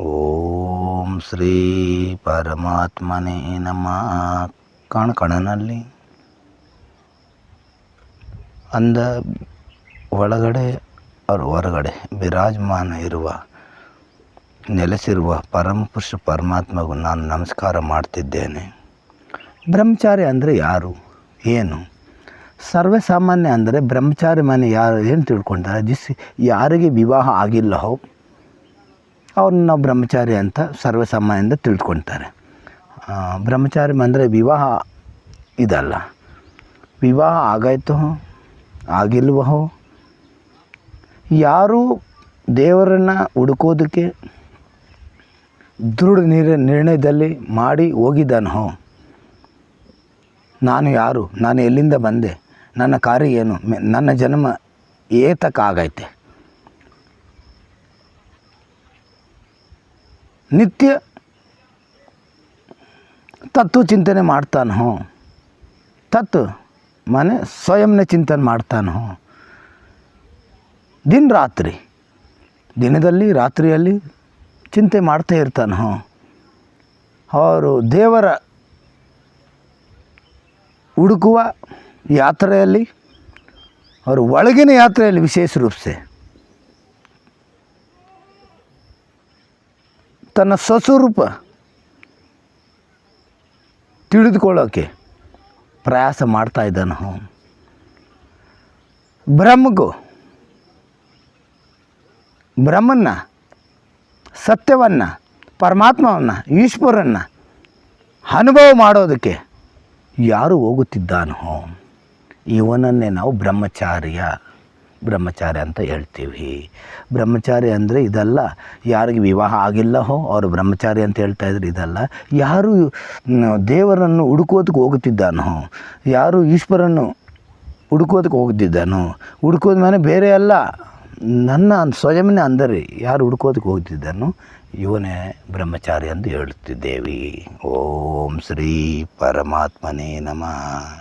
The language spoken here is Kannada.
ಓಂ ಶ್ರೀ ಪರಮಾತ್ಮನೇ ನಮ್ಮ ಕಣಕಣನಲ್ಲಿ ಅಂದ ಒಳಗಡೆ ಅವ್ರ ಹೊರಗಡೆ ವಿರಾಜಮಾನ ಇರುವ, ನೆಲೆಸಿರುವ ಪರಮಪುರುಷ ಪರಮಾತ್ಮಗೂ ನಾನು ನಮಸ್ಕಾರ ಮಾಡ್ತಿದ್ದೇನೆ. ಬ್ರಹ್ಮಚಾರಿ ಅಂದರೆ ಯಾರು? ಏನು? ಸರ್ವಸಾಮಾನ್ಯ ಅಂದರೆ ಬ್ರಹ್ಮಚಾರಿ ಮನೆ ಯಾರು? ಏನು ತಿಳ್ಕೊಂತಾರೆ ಜಿಸ್ ಯಾರಿಗೆ ವಿವಾಹ ಆಗಿಲ್ಲವೋ ಅವ್ರನ್ನ ಬ್ರಹ್ಮಚಾರಿ ಅಂತ ಸರ್ವಸಾಮಾನ್ಯದಿಂದ ತಿಳ್ಕೊತಾರೆ ಬ್ರಹ್ಮಚಾರಿ ಅಂದರೆ ವಿವಾಹ ಇದಲ್ಲ. ವಿವಾಹ ಆಗಾಯ್ತು ಆಗಿಲ್ವೋ, ಯಾರು ದೇವರನ್ನು ಹುಡುಕೋದಕ್ಕೆ ದೃಢ ನಿರ್ ನಿರ್ಣಯದಲ್ಲಿ ಮಾಡಿ ಹೋಗಿದ್ದಾನೋ. ನಾನು ಯಾರು? ನಾನು ಎಲ್ಲಿಂದ ಬಂದೆ? ನನ್ನ ಕಾರ್ಯ ಏನು? ನನ್ನ ಜನ್ಮ ಏತಕ್ಕಾಗೈತೆ ನಿತ್ಯ ತತ್ವ ಚಿಂತನೆ ಮಾಡ್ತಾನೋ. ತತ್ವ, ಮನೆ ಸ್ವಯಂನೇ ಚಿಂತನೆ ಮಾಡ್ತಾನೋ. ದಿನ ರಾತ್ರಿ, ದಿನದಲ್ಲಿ, ರಾತ್ರಿಯಲ್ಲಿ ಚಿಂತೆ ಮಾಡ್ತಾ ಇರ್ತಾನೋ. ಅವರು ದೇವರ ಹುಡುಕುವ ಯಾತ್ರೆಯಲ್ಲಿ, ಅವರು ಒಳಗಿನ ಯಾತ್ರೆಯಲ್ಲಿ ವಿಶೇಷ ರೂಪಸೆ. ತನ್ನ ಸ್ವಸ್ವರೂಪ ತಿಳಿದುಕೊಳ್ಳೋಕ್ಕೆ ಪ್ರಯಾಸ ಮಾಡ್ತಾ ಇದ್ದಾನೆ ಬ್ರಹ್ಮಗೂ ಬ್ರಹ್ಮನ್ನ, ಸತ್ಯವನ್ನು, ಪರಮಾತ್ಮವನ್ನು, ಈಶ್ವರನ್ನು ಅನುಭವ ಮಾಡೋದಕ್ಕೆ ಯಾರು ಹೋಗುತ್ತಿದ್ದಾನೋ ಇವನನ್ನೇ ನಾವು ಬ್ರಹ್ಮಚಾರ್ಯ ಬ್ರಹ್ಮಚಾರಿ ಅಂತ ಹೇಳ್ತೀವಿ. ಬ್ರಹ್ಮಚಾರಿ ಅಂದರೆ ಇದಲ್ಲ, ಯಾರಿಗೆ ವಿವಾಹ ಆಗಿಲ್ಲಹೋ ಅವರು ಬ್ರಹ್ಮಚಾರಿ ಅಂತ ಹೇಳ್ತಾ ಇದ್ರೆ ಇದಲ್ಲ. ಯಾರು ದೇವರನ್ನು ಹುಡುಕೋದಕ್ಕೆ ಹೋಗುತ್ತಿದ್ದಾನೋ, ಯಾರು ಈಶ್ವರನ್ನು ಹುಡುಕೋದಕ್ಕೆ ಹೋಗುತ್ತಿದ್ದಾನೋ ಹುಡುಕೋದ ಮೇಲೆ ಬೇರೆ ಅಲ್ಲ, ನನ್ನ ಸ್ವಯಂನೇ ಅಂದರೆ ಯಾರು ಹುಡುಕೋದಕ್ಕೆ ಹೋಗ್ತಿದ್ದಾನೋ ಇವನೇ ಬ್ರಹ್ಮಚಾರಿ ಎಂದು ಹೇಳುತ್ತಿದ್ದೇವೆ. ಓಂ ಶ್ರೀ ಪರಮಾತ್ಮನೇ ನಮಃ.